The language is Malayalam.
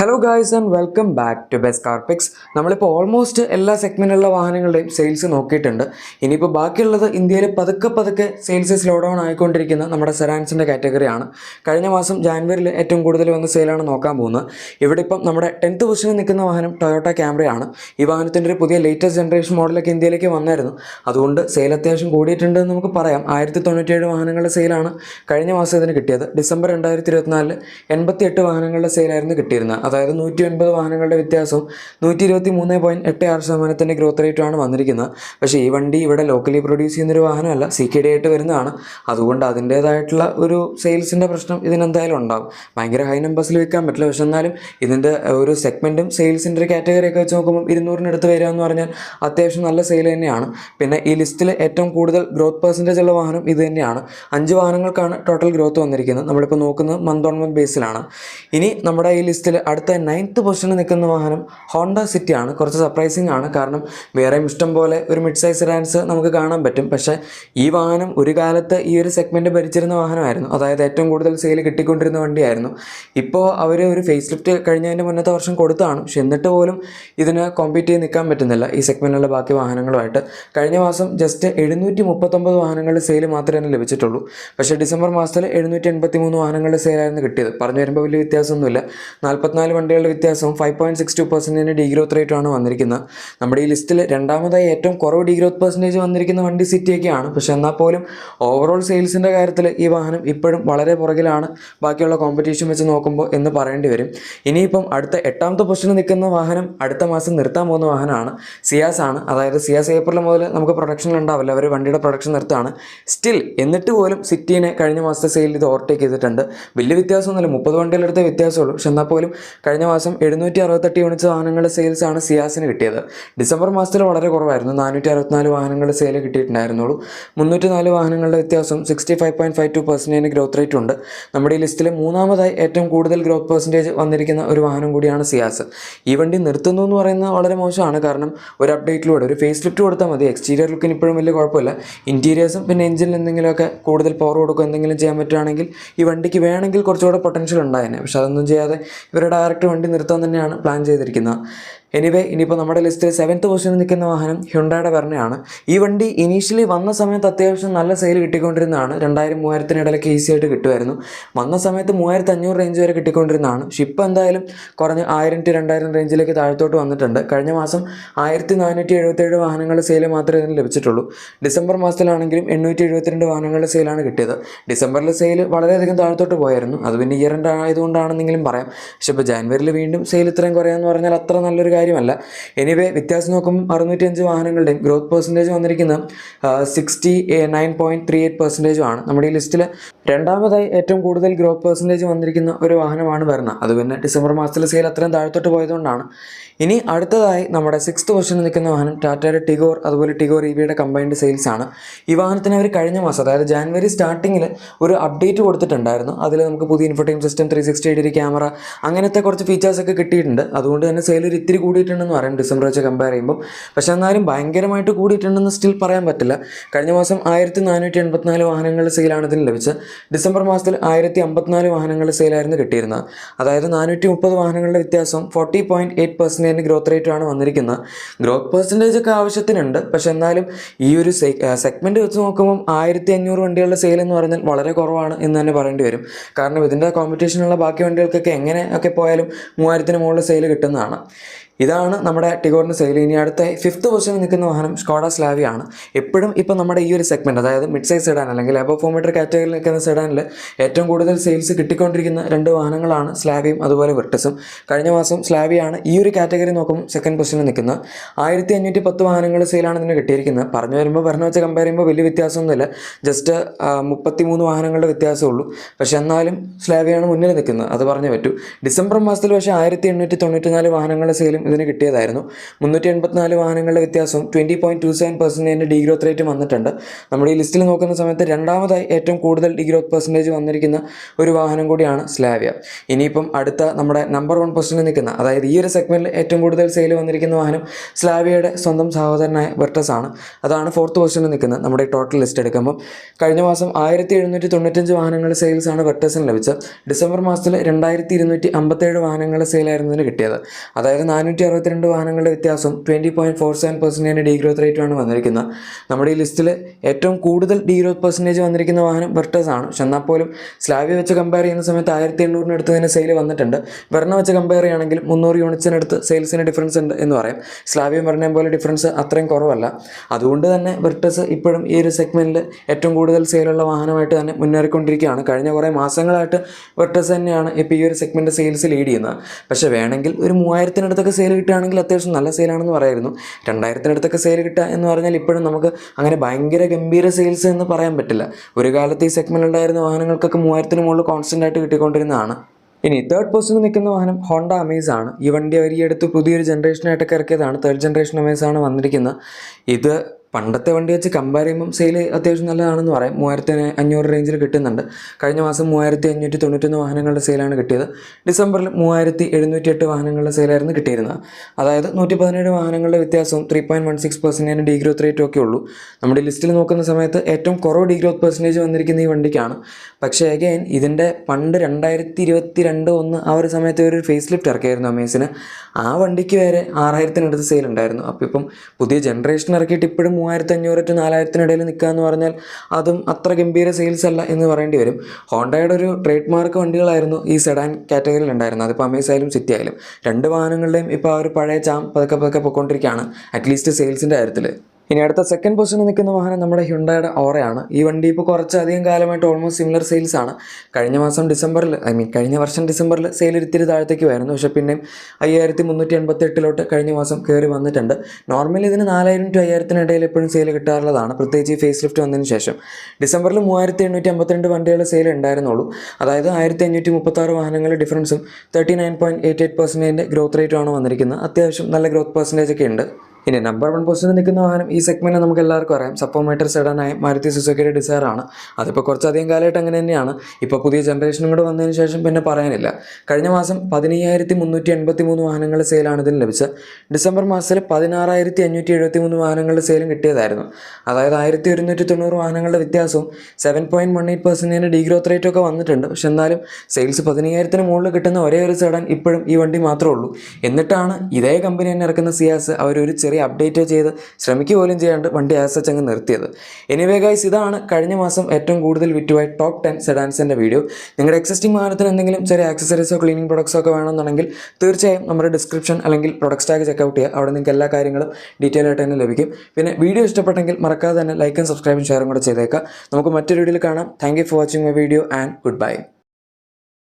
Hello guys and welcome back to best Carpix നമ്മളിപ്പോൾ ഓൾമോസ്റ്റ് എല്ലാ സെഗ്മെന്റിലുള്ള വാഹനങ്ങളുടെയും സെയിൽസ് നോക്കിയിട്ടുണ്ട്. ഇനിയിപ്പോൾ ബാക്കിയുള്ളത് ഇന്ത്യയിൽ പതുക്കെ പതുക്കെ സെയിൽസ് സ്ലോ ഡൗൺ ആയിക്കൊണ്ടിരിക്കുന്ന നമ്മുടെ സെറാൻസിന്റെ കാറ്റഗറിയാണ് കഴിഞ്ഞ മാസം ജാനുവരിയിൽ ഏറ്റവും കൂടുതൽ വന്ന സെയിലാണ് നോക്കാൻ പോകുന്നത്. ഇവിടെ ഇപ്പം നമ്മുടെ ടെൻത്ത് പൊസിഷനിൽ നിൽക്കുന്ന വാഹനം ടൊയോട്ട ക്യാമറയാണ് ഈ വാഹനത്തിന്റെ ഒരു പുതിയ ലേറ്റസ്റ്റ് ജനറേഷൻ മോഡലൊക്കെ ഇന്ത്യയിലേക്ക് വന്നായിരുന്നു. അതുകൊണ്ട് സെയിൽ അത്യാവശ്യം കൂടിയിട്ടുണ്ട് എന്ന് നമുക്ക് പറയാം. ആയിരത്തി തൊണ്ണൂറ്റേഴ് വാഹനങ്ങളുടെ സെയിലാണ് കഴിഞ്ഞ മാസം ഇതിന് കിട്ടിയത്. ഡിസംബർ രണ്ടായിരത്തി ഇരുപത്തിനാലിൽ എൺപത്തി എട്ട് വാഹനങ്ങളുടെ സെയിലായിരുന്നു കിട്ടിയിരുന്നത്. അതായത് നൂറ്റി ഒൻപത് വാഹനങ്ങളുടെ വ്യത്യാസവും നൂറ്റി ഇരുപത്തി മൂന്ന് പോയിന്റ് എട്ട് ആറ് ശതമാനത്തിന്റെ ഗ്രോത്ത് റേറ്റുമാണ് വന്നിരിക്കുന്നത്. പക്ഷേ ഈ വണ്ടി ഇവിടെ ലോക്കലി പ്രൊഡ്യൂസ് ചെയ്യുന്നൊരു വാഹനമല്ല സി കെ ഡി ആയിട്ട് വരുന്നതാണ്. അതുകൊണ്ട് അതിന്റേതായിട്ടുള്ള ഒരു സെയിൽസിന്റെ പ്രശ്നം ഇതിനെന്തായാലും ഉണ്ടാകും ഭയങ്കര ഹൈ നമ്പേഴ്സിൽ വിൽക്കാൻ പറ്റില്ല. പക്ഷെ എന്നാലും ഇതിന്റെ ഒരു സെഗ്മെന്റും സെയിൽസിന്റെ ഒരു കാറ്റഗറിയൊക്കെ വെച്ച് നോക്കുമ്പോൾ ഇരുന്നൂറിനടുത്ത് വരിക എന്ന് പറഞ്ഞാൽ അത്യാവശ്യം നല്ല സെയിൽ തന്നെയാണ്. പിന്നെ ഈ ലിസ്റ്റിൽ ഏറ്റവും കൂടുതൽ ഗ്രോത്ത് പെർസെന്റേജ് ഉള്ള വാഹനം ഇത് തന്നെയാണ്. അഞ്ച് വാഹനങ്ങൾക്കാണ് ടോട്ടൽ ഗ്രോത്ത് വന്നിരിക്കുന്നത്. നമ്മളിപ്പോൾ നോക്കുന്നത് മന്ത് ഓൺ മന്ത് ബേസിലാണ് ഇനി നമ്മുടെ ഈ ലിസ്റ്റിൽ അടുത്ത നയൻത്ത് പൊസിഷനിൽ നിൽക്കുന്ന വാഹനം ഹോണ്ട സിറ്റി ആണ്. കുറച്ച് സർപ്രൈസിങ് ആണ്. കാരണം വേറെയും ഇഷ്ടം പോലെ ഒരു മിഡ് സൈസ് ഡാൻസ് നമുക്ക് കാണാൻ പറ്റും. പക്ഷേ ഈ വാഹനം ഒരു കാലത്ത് ഈ ഒരു സെഗ്മെന്റ് ഭരിച്ചിരുന്ന വാഹനമായിരുന്നു. അതായത് ഏറ്റവും കൂടുതൽ സെയിൽ കിട്ടിക്കൊണ്ടിരുന്ന വണ്ടിയായിരുന്നു. ഇപ്പോൾ അവർ ഒരു ഫേസ് ലിഫ്റ്റ് കഴിഞ്ഞതിന്റെ മുന്നത്തെ വർഷം കൊടുത്താണ്. പക്ഷെ എന്നിട്ട് പോലും ഇതിന് കോമ്പീറ്റ് ചെയ്ത് നിൽക്കാൻ പറ്റുന്നില്ല ഈ സെഗ്മെന്റിലുള്ള ബാക്കി വാഹനങ്ങളുമായിട്ട്. കഴിഞ്ഞ മാസം ജസ്റ്റ് എഴുന്നൂറ്റി മുപ്പത്തൊമ്പത് വാഹനങ്ങളുടെ സെയിൽ മാത്രമേ ലഭിച്ചിട്ടുള്ളൂ. പക്ഷേ ഡിസംബർ മാസത്തിൽ എഴുന്നൂറ്റി എൺപത്തി മൂന്ന് വാഹനങ്ങളുടെ സെയിലായിരുന്നു കിട്ടിയത്. പറഞ്ഞു വരുമ്പോൾ വലിയ വ്യത്യാസമൊന്നുമില്ല. നാൽപ്പത്തിനാല് വണ്ടികളുടെ വ്യത്യാസവും five point six two growth degrowth റേറ്റുമാണ് വന്നിരിക്കുന്നത്. നമ്മുടെ ഈ ലിസ്റ്റിൽ രണ്ടാമതായി ഏറ്റവും കുറവ് ഡീഗ്രോത്ത് പെർസെന്റേജ് വന്നിരിക്കുന്ന വണ്ടി സിറ്റിയൊക്കെയാണ്. പക്ഷേ എന്നാൽ പോലും ഓവറോൾ സെയിൽസിന്റെ കാര്യത്തിൽ ഈ വാഹനം ഇപ്പോഴും വളരെ പുറകിലാണ്. ബാക്കിയുള്ള കോമ്പറ്റീഷൻ വെച്ച് നോക്കുമ്പോൾ എന്ന് പറയേണ്ടി വരും. ഇനിയിപ്പം അടുത്ത എട്ടാമത്തെ പൊസിഷനിൽ നിൽക്കുന്ന വാഹനം അടുത്ത മാസം നിർത്താൻ പോകുന്ന വാഹനമാണ്. സിയാസ് ആണ്. അതായത് സിയാസ് ഏപ്രിൽ മുതൽ നമുക്ക് പ്രൊഡക്ഷൻ ഉണ്ടാവില്ല. അവർ വണ്ടിയുടെ പ്രൊഡക്ഷൻ നിർത്താണ് സ്റ്റിൽ എന്നിട്ട് പോലും സിറ്റീനെ കഴിഞ്ഞ മാസത്തെ സെയിൽ ഇത് ഓവർടേക്ക് ചെയ്തിട്ടുണ്ട്. വലിയ വ്യത്യാസമൊന്നുമില്ല. മുപ്പത് വണ്ടികളെടുത്ത വ്യത്യാസമുള്ളൂ. പക്ഷെ എന്നാൽ പോലും കഴിഞ്ഞ മാസം എഴുന്നൂറ്റി അറുപത്തെട്ട് യൂണിറ്റ്സ് വാഹനങ്ങളുടെ സെയിൽസ് ആണ് സിയാസിന് കിട്ടിയത്. ഡിസംബർ മാസത്തിൽ വളരെ കുറവായിരുന്നു. നാനൂറ്റി അറുപത്തിനാല് വാഹനങ്ങളുടെ സെയിൽ കിട്ടിയിട്ടുണ്ടായിരുന്നുള്ളൂ. മുന്നൂറ്റി നാല് വാഹനങ്ങളുടെ വ്യത്യാസം sixty five point five two പെർസെന്റേജിന് growth rate ഉണ്ട്. നമ്മുടെ ഈ ലിസ്റ്റിൽ മൂന്നാമതായി ഏറ്റവും കൂടുതൽ ഗ്രോത്ത് പെർസെന്റേജ് വന്നിരിക്കുന്ന ഒരു വാഹനം കൂടിയാണ് സിയാസ്. ഈ വണ്ടി നിർത്തുന്നു എന്ന് പറയുന്നത് വളരെ മോശമാണ്. കാരണം ഒരു അപ്ഡേറ്റിലൂടെ ഒരു ഫേസ് ലിഫ്റ്റ് കൊടുത്താൽ മതി. എക്സ്റ്റീരിയർ ലുക്കിന് ഇപ്പോഴും വലിയ കുഴപ്പമില്ല. ഇന്റീരിയേഴ്സും പിന്നെ എഞ്ചിനിൽ എന്തെങ്കിലുമൊക്കെ കൂടുതൽ പവർ കൊടുക്കുക എന്തെങ്കിലും ചെയ്യാൻ പറ്റുകയാണെങ്കിൽ ഈ വണ്ടിക്ക് വേണമെങ്കിൽ കുറച്ചുകൂടെ പൊട്ടൻഷ്യൽ ഉണ്ടായേനെ. പക്ഷെ അതൊന്നും ചെയ്യാതെ ഇവർ ഡയറക്റ്റ് വണ്ടി നിർത്താൻ തന്നെയാണ് പ്ലാൻ ചെയ്തിരിക്കുന്നത്. എനിവേ ഇനിയിപ്പോൾ നമ്മുടെ ലിസ്റ്റിൽ സെവൻത്ത് പൊസിഷനിൽ നിൽക്കുന്ന വാഹനം ഹ്യുണ്ടായുടെ വെർണയാണ് ഈ വണ്ടി ഇനീഷ്യലി വന്ന സമയത്ത് അത്യാവശ്യം നല്ല സെയിൽ കിട്ടിക്കൊണ്ടിരുന്നതാണ്. രണ്ടായിരം മൂവായിരത്തിന് ഇടയിലൊക്കെ ഈസി ആയിട്ട് കിട്ടുമായിരുന്നു. വന്ന സമയത്ത് മൂവായിരത്തി അഞ്ഞൂറ് റേഞ്ച് വരെ കിട്ടിക്കൊണ്ടിരുന്നതാണ്. പക്ഷെ ഇപ്പോൾ എന്തായാലും കുറഞ്ഞ് ആയിരം ടു രണ്ടായിരം റേഞ്ചിലേക്ക് താഴത്തോട്ട് വന്നിട്ടുണ്ട്. കഴിഞ്ഞ മാസം ആയിരത്തി നാനൂറ്റി എഴുപത്തേഴ് വാഹനങ്ങളുടെ സെയിൽ മാത്രമേ ഇതിന് ലഭിച്ചിട്ടുള്ളൂ. ഡിസംബർ മാസത്തിലാണെങ്കിലും എണ്ണൂറ്റി എഴുപത്തിരണ്ട് വാഹനങ്ങളുടെ സെയിലാണ് കിട്ടിയത്. ഡിസംബറിലെ സെയിൽ വളരെയധികം താഴത്തോട്ട് പോയായിരുന്നു. അത് പിന്നെ ഇയർ എൻഡ് ആയതുകൊണ്ടാണെന്നെങ്കിലും പറയാം. പക്ഷെ ഇപ്പോൾ ജാനുവരിയിൽ വീണ്ടും സെയിൽ ഇത്രയും കുറയാന്ന് പറഞ്ഞാൽ അത്ര നല്ലൊരു കാര്യമല്ല. എനിവേ വ്യത്യാസം നോക്കുമ്പോൾ അറുന്നൂറ്റിയഞ്ച് വാഹനങ്ങളുടെയും ഗ്രോത്ത് പെർസെന്റേജ് വന്നിരിക്കുന്നത് sixty nine point three eight പെർസെന്റേജും ആണ്. നമ്മുടെ ഈ ലിസ്റ്റിൽ രണ്ടാമതായി ഏറ്റവും കൂടുതൽ ഗ്രോത്ത് പെർസെന്റേജ് വന്നിരിക്കുന്ന ഒരു വാഹനമാണ് വെർണ അത് പിന്നെ ഡിസംബർ മാസത്തിലെ സെയിൽ അത്രയും താഴത്തോട്ട് പോയതുകൊണ്ടാണ്. ഇനി അടുത്തതായി നമ്മുടെ സിക്സ്ത് പൊസിഷനിൽ നിൽക്കുന്ന വാഹനം ടാറ്റയുടെ ടിഗോർ അതുപോലെ ടിഗോർ ഇ വിയുടെ കമ്പൈൻഡ് സെയിൽസ് ആണ്. ഈ വാഹനത്തിന് അവർ കഴിഞ്ഞ മാസം അതായത് ജാനുവരി സ്റ്റാർട്ടിങ്ങിൽ ഒരു അപ്ഡേറ്റ് കൊടുത്തിട്ടുണ്ടായിരുന്നു. അതിൽ നമുക്ക് പുതിയ infotainment system three sixty degree camera അങ്ങനത്തെ കുറച്ച് ഫീച്ചേഴ്സൊക്കെ കിട്ടിയിട്ടുണ്ട്. അതുകൊണ്ട് തന്നെ സെയിൽ ഒരു ഇത്തിരി കൂടിയിട്ടുണ്ടെന്ന് പറയാം. ഡിസംബർ വെച്ച് കമ്പയർ ചെയ്യുമ്പോൾ പക്ഷേ എന്നാലും ഭയങ്കരമായിട്ട് കൂടിയിട്ടുണ്ടെന്ന് സ്റ്റിൽ പറയാൻ പറ്റില്ല. കഴിഞ്ഞ മാസം ആയിരത്തി നാനൂറ്റി എൺപത്തിനാല് വാഹനങ്ങളുടെ സെയിലാണ് ഇതിന് ലഭിച്ചത്. ഡിസംബർ മാസത്തിൽ ആയിരത്തി അമ്പത്തിനാല് വാഹനങ്ങളുടെ സെയിലായിരുന്നു കിട്ടിയിരുന്നത്. അതായത് നാനൂറ്റി മുപ്പത് വാഹനങ്ങളുടെ വ്യത്യാസം forty point eight percentage growth റേറ്റാണ് വന്നിരിക്കുന്നത്. ഗ്രോത്ത് പെർസെന്റേജ് ഒക്കെ ആവശ്യത്തിനുണ്ട്. പക്ഷെ എന്നാലും ഈ ഒരു സെഗ്മെന്റ് വെച്ച് നോക്കുമ്പോൾ ആയിരത്തി അഞ്ഞൂറ് വണ്ടികളുടെ സെയിൽ എന്ന് പറഞ്ഞാൽ വളരെ കുറവാണ് എന്ന് തന്നെ പറയേണ്ടി വരും. കാരണം ഇതിന്റെ കോമ്പറ്റീഷനുള്ള ബാക്കി വണ്ടികൾക്കൊക്കെ എങ്ങനെ ഒക്കെ പോയാലും മൂവായിരത്തിന് മുകളിൽ സെയിൽ കിട്ടുന്നതാണ്. ഇതാണ് നമ്മുടെ ടിഗോറിന്റെ സെയിൽ ഇനി അടുത്ത ഫിഫ്ത്ത് പൊസിഷനിൽ നിൽക്കുന്ന വാഹനം സ്കോഡ ആണ്. എപ്പോഴും ഇപ്പോൾ നമ്മുടെ ഈ ഒരു സെഗ്മെന്റ് അതായത് മിഡ് സൈസ് സെഡാൻ അല്ലെങ്കിൽ എബോ ഫോർ മീറ്റർ കാറ്റഗറിയിൽ നിൽക്കുന്ന സെഡാനിൽ ഏറ്റവും കൂടുതൽ സെയിൽസ് കിട്ടിക്കൊണ്ടിരിക്കുന്ന രണ്ട് വാഹനങ്ങളാണ് സ്ലാവിയും അതുപോലെ വിർട്ടസും കഴിഞ്ഞ മാസം സ്ലാവിയാണ് ഈ ഒരു കാറ്റഗറി നോക്കും സെക്കൻഡ് പൊസിഷനിൽ നിൽക്കുന്നത്. ആയിരത്തി അഞ്ഞൂറ്റി പത്ത് വാഹനങ്ങൾ സെയിലാണ് ഇതിന് കിട്ടിയിരിക്കുന്നത്. പറഞ്ഞു വരുമ്പോൾ പറഞ്ഞു വെച്ച് കമ്പയർ ചെയ്യുമ്പോൾ വലിയ വ്യത്യാസമൊന്നുമില്ല. ജസ്റ്റ് മുപ്പത്തി മൂന്ന് വാഹനങ്ങളുടെ വ്യത്യാസമുള്ളൂ പക്ഷേ എന്നാലും സ്ലാവിയാണ് മുന്നിൽ നിൽക്കുന്നത്. അത് പറഞ്ഞു പറ്റൂ. ഡിസംബർ മാസത്തിൽ പക്ഷേ ആയിരത്തി എണ്ണൂറ്റി തൊണ്ണൂറ്റി നാല് വാഹനങ്ങളുടെ സെയിലും പെർസെന്റേജും ഇതിന് കിട്ടിയതായിരുന്നു. മുന്നൂറ്റി എൺപത്തിനാല് വാഹനങ്ങളുടെ വ്യത്യാസവും ട്വന്റി പോയിന്റ് ടു സെവൻ പെർസെന്റേജിന്റെ ഡി ഗ്രോത്ത് റേറ്റ് വന്നിട്ടുണ്ട്. നമ്മുടെ ഈ ലിസ്റ്റിൽ നോക്കുന്ന സമയത്ത് രണ്ടാമതായി ഏറ്റവും കൂടുതൽ ഡി ഗ്രോത്ത് പെർസെന്റേജ് വന്നിരിക്കുന്ന ഒരു വാഹനം കൂടിയാണ് സ്ലാവിയ. ഇനിയിപ്പം അടുത്ത നമ്മുടെ നമ്പർ വൺ പൊസിഷനിൽ നിൽക്കുന്ന അതായത് ഈ ഒരു സെഗ്മെന്റിൽ ഏറ്റവും കൂടുതൽ സെയിൽ വന്നിരിക്കുന്ന വാഹനം സ്ലാവിയയുടെ സ്വന്തം സഹോദരനായ വെർട്ടസ് ആണ്. അതാണ് ഫോർത്ത് പൊസിഷനിൽ നിൽക്കുന്നത് നമ്മുടെ ടോട്ടൽ ലിസ്റ്റ് എടുക്കുമ്പോൾ കഴിഞ്ഞ മാസം ആയിരത്തി എഴുന്നൂറ്റി തൊണ്ണൂറ്റഞ്ച് വാഹനങ്ങളുടെ സെയിൽസ് ആണ് വെർട്ടസിന് ലഭിച്ചത്. ഡിസംബർ മാസത്തിൽ രണ്ടായിരത്തി ഇരുന്നൂറ്റി അമ്പത്തേഴ് വാഹനങ്ങളുടെ സെയിലായിരുന്നതിന് കിട്ടിയത്. അതായത് നാനൂറ്റി അറുപത്തിരണ്ട് വാഹനങ്ങളുടെ വ്യത്യാസം twenty point four seven percentage growth റേറ്റുമാണ് വന്നിരിക്കുന്നത്. നമ്മുടെ ഈ ലിസ്റ്റിൽ ഏറ്റവും കൂടുതൽ ഡീ ഗ്രോത്ത് പെർസെന്റേജ് വന്നിരിക്കുന്ന വാഹനം വെർട്ടസ് ആണ്. പക്ഷെ എന്നാൽ പോലും സ്ലാബി വെച്ച് കമ്പയർ ചെയ്യുന്ന സമയത്ത് ആയിരത്തി എണ്ണൂറിനടുത്ത് തന്നെ സെയിൽ വന്നിട്ടുണ്ട്. വെർണ വെച്ച് കമ്പയർ ചെയ്യുകയാണെങ്കിൽ മുന്നൂറ് യൂണിറ്റ്സിനടുത്ത് സെയിൽസിന് ഡിഫറൻസ് ഉണ്ട് എന്ന് പറയാം. സ്ലാബിയും വെർണയും പോലെ ഡിഫറൻസ് അത്രയും കുറവല്ല. അതുകൊണ്ട് തന്നെ വെർട്ടസ് ഇപ്പോഴും ഈ ഒരു സെഗ്മെന്റിൽ ഏറ്റവും കൂടുതൽ സെയിലുള്ള വാഹനമായിട്ട് തന്നെ മുന്നേറിക്കൊണ്ടിരിക്കുകയാണ്. കഴിഞ്ഞ കുറേ മാസങ്ങളായിട്ട് വെർട്ടസ് തന്നെയാണ് ഇപ്പോൾ ഈ ഒരു സെഗ്മെന്റ് സെയിൽസ് ലീഡ് ചെയ്യുന്നത്. പക്ഷേ വേണമെങ്കിൽ ഒരു മൂവായിരത്തിനടുത്തൊക്കെ സെയിൽ കിട്ടുകയാണെങ്കിൽ അത്യാവശ്യം നല്ല സെയിലാണെന്ന് പറയായിരുന്നു. രണ്ടായിരത്തിനടുത്തൊക്കെ സെയിൽ കിട്ടുക എന്ന് പറഞ്ഞാൽ ഇപ്പോഴും നമുക്ക് അങ്ങനെ ഭയങ്കര ഗംഭീര സെയിൽസ് എന്ന് പറയാൻ പറ്റില്ല. ഒരു കാലത്ത് ഈ സെഗ്മെന്റ് ഉണ്ടായിരുന്ന വാഹനങ്ങൾക്കൊക്കെ മൂവായിരത്തിന് മുകളിൽ കോൺസ്റ്റന്റ് ആയിട്ട് കിട്ടിക്കൊണ്ടിരുന്നതാണ്. ഇനി തേർഡ് പൊസിഷനിൽ നിൽക്കുന്ന വാഹനം ഹോണ്ട അമേസ് ആണ്. ഈ വണ്ടി അവർ ഈ അടുത്ത് പുതിയൊരു ജനറേഷനായിട്ടൊക്കെ ഇറക്കിയതാണ്. തേർഡ് ജനറേഷൻ അമേസ് ആണ് വന്നിരിക്കുന്നത്. ഇത് പണ്ടത്തെ വണ്ടി വെച്ച് കമ്പയർ ചെയ്യുമ്പം സെയിൽ അത്യാവശ്യം നല്ലതാണെന്ന് പറയാം. മൂവായിരത്തി അഞ്ഞൂറ് റേഞ്ചിൽ കിട്ടുന്നുണ്ട്. കഴിഞ്ഞ മാസം മൂവായിരത്തി അഞ്ഞൂറ്റി തൊണ്ണൂറ്റൊന്ന് വാഹനങ്ങളുടെ സെയിലാണ് കിട്ടിയത്. ഡിസംബറിൽ മൂവായിരത്തി എഴുന്നൂറ്റി എട്ട് വാഹനങ്ങളുടെ സെയിലായിരുന്നു കിട്ടിയിരുന്നത്. അതായത് നൂറ്റി പതിനേഴ് വാഹനങ്ങളുടെ വ്യത്യാസവും three point one six percentage degrowth റേറ്റും ഒക്കെ ഉള്ളൂ. നമ്മുടെ ലിസ്റ്റിൽ നോക്കുന്ന സമയത്ത് ഏറ്റവും കുറവ് ഡി ഗ്രോത്ത് പെർസെന്റേജ് വന്നിരിക്കുന്ന ഈ വണ്ടിക്കാണ്. പക്ഷേ അഗൈൻ ഇതിന്റെ പണ്ട് രണ്ടായിരത്തി ഇരുപത്തി രണ്ട് ഒന്ന് ആ ഒരു സമയത്ത് ഒരു ഫേസ് ലിഫ്റ്റ് ഇറക്കിയായിരുന്നു അമേസിന്. ആ വണ്ടിക്ക് വരെ ആറായിരത്തിനടുത്ത് സെയിൽ ഉണ്ടായിരുന്നു. അപ്പോൾ ഇപ്പം പുതിയ ജനറേഷൻ ഇറക്കിയിട്ട് ഇപ്പോഴും മൂവായിരത്തി അഞ്ഞൂറ് ടു നാലായിരത്തിനിടയിൽ നിൽക്കുക എന്ന് പറഞ്ഞാൽ അതും അത്ര ഗംഭീര സെയിൽസ് അല്ല എന്ന് പറയേണ്ടി വരും. ഹോണ്ടയുടെ ഒരു ട്രേഡ് മാർക്ക് വണ്ടികളായിരുന്നു ഈ സെഡാൻ കാറ്റഗറിയിൽ ഉണ്ടായിരുന്നത്. അതിപ്പോൾ അമേസ് ആയാലും സിറ്റി ആയാലും. രണ്ട് വാഹനങ്ങളുടെയും ഇപ്പോൾ ആ ഒരു പഴയ ചാം പതുക്കെ പതുക്കെ പൊയ്ക്കൊണ്ടിരിക്കുകയാണ് അറ്റ്ലീസ്റ്റ് സെയിൽസിന്റെ കാര്യത്തിൽ ഇനി അടുത്ത സെക്കൻഡ് പൊസിഷനിൽ നിൽക്കുന്ന വാഹനം നമ്മുടെ ഹ്യുണ്ടായുടെ ഓറയാണ്. ഈ വണ്ടി ഇപ്പോൾ കുറച്ചധികം കാലമായിട്ട് ഓൾമോസ്റ്റ് സിമിലർ സെയിൽസ് ആണ്. കഴിഞ്ഞ മാസം ഡിസംബറിൽ ഐ മീൻ കഴിഞ്ഞ വർഷം ഡിസംബറിൽ സെയിൽ ഇത്തിരി താഴത്തേക്ക് വരുന്നു. പക്ഷേ പിന്നെയും അയ്യായിരത്തി മുന്നൂറ്റി എൺപത്തി എട്ടിലോട്ട് കഴിഞ്ഞ മാസം കയറി വന്നിട്ടുണ്ട്. നോർമലി ഇതിന് നാലായിരം ടു അയ്യായിരത്തിനിടയിൽ എപ്പോഴും സെയിൽ കിട്ടാറുള്ളതാണ്. പ്രത്യേകിച്ച് ഈ ഫേസ് ലിഫ്റ്റ് വന്നതിന് ശേഷം. ഡിസംബറിൽ മൂവായിരത്തി എണ്ണൂറ്റി അമ്പത്തിരണ്ട് വണ്ടികളുടെ സെയിൽ ഉണ്ടായിരുന്നുള്ളൂ. അതായത് ആയിരത്തി അഞ്ഞൂറ്റി മുപ്പത്താറ് വാഹനങ്ങളുടെ ഡിഫറൻസും thirty nine point eight eight പെർസെന്റേജിന്റെ growth റേറ്റുമാണ് വന്നിരിക്കുന്നത്. അത്യാവശ്യം നല്ല ഗ്രോത്ത് പെർസെന്റേജ് ഒക്കെ ഉണ്ട്. ഇനി നമ്പർ വൺ പൊസിഷനിൽ നിൽക്കുന്ന വാഹനം ഈ സെഗ്മെന്റ് നമുക്ക് എല്ലാവർക്കും അറിയാം. സപ്പോമീറ്റർ സെഡനായ മാരുതി സുസുക്കിയുടെ ഡിസയർ ആണ്. അതിപ്പോൾ കുറച്ചധികം കാലമായിട്ട് അങ്ങനെ തന്നെയാണ്. ഇപ്പോൾ പുതിയ ജനറേഷനും കൂടെ വന്നതിന് ശേഷം പിന്നെ പറയാനില്ല. കഴിഞ്ഞ മാസം പതിനയ്യായിരത്തി മുന്നൂറ്റി എൺപത്തി മൂന്ന് വാഹനങ്ങളുടെ സെയിലാണ് ഇതിന് ലഭിച്ചത്. ഡിസംബർ മാസത്തിൽ പതിനാറായിരത്തി അഞ്ഞൂറ്റി എഴുപത്തി മൂന്ന് വാഹനങ്ങളുടെ സെയിലും കിട്ടിയതായിരുന്നു. അതായത് ആയിരത്തി ഒരുന്നൂറ്റി തൊണ്ണൂറ് വാഹനങ്ങളുടെ വ്യത്യാസവും സെവൻ പോയിന്റ് വൺ എയ്റ്റ് പെർസെന്റേജിന്റെ ഡീ ഗ്രോത്ത് റേറ്റ് ഒക്കെ വന്നിട്ടുണ്ട്. പക്ഷെ എന്നാലും സെയിൽസ് പതിനയ്യായിരത്തിന് മുകളിൽ കിട്ടുന്ന ഒരേ ഒരു സെഡൻ ഇപ്പോഴും ഈ വണ്ടി മാത്രമേ ഉള്ളൂ. എന്നിട്ടാണ് ഇതേ കമ്പനി തന്നെ ഇറക്കുന്ന സിയാസ് അവരൊരു ചെറിയ അപ്ഡേറ്റ് ചെയ്ത് ശ്രമിക്കുക പോലും ചെയ്യാണ്ട് വണ്ടി ആസ് അങ്ങ് നിർത്തിയത്. എനിവേ ഗൈസ് ഇതാണ് കഴിഞ്ഞ മാസം ഏറ്റവും കൂടുതൽ വിറ്റുപോയ ടോപ്പ് ടെൻ സെഡാൻസിന്റെ വീഡിയോ നിങ്ങളുടെ എക്സിസ്റ്റിംഗ് വാഹനത്തിന് എന്തെങ്കിലും ചെറിയ ആക്സസറീസോ ക്ലീനിങ് പ്രൊഡക്ട്സോ ഒക്കെ വേണമെന്നുണ്ടെങ്കിൽ തീർച്ചയായും നമ്മുടെ ഡിസ്ക്രിപ്ഷൻ അല്ലെങ്കിൽ പ്രൊഡക്ട്സ് ടാഗ് ചെക്കൗട്ട് ചെയ്യുക. അവിടെ നിങ്ങൾക്ക് എല്ലാ കാര്യങ്ങളും ഡീറ്റെയിൽ ആയിട്ട് തന്നെ ലഭിക്കും. പിന്നെ വീഡിയോ ഇഷ്ടപ്പെട്ടെങ്കിൽ മറക്കാതെ തന്നെ ലൈക്കും സബ്സ്ക്രൈബും ഷെയറും കൂടെ ചെയ്തേക്കാം നമുക്ക് മറ്റൊരു വീഡിയോയിൽ കാണാം. Thank for watching my video and goodbye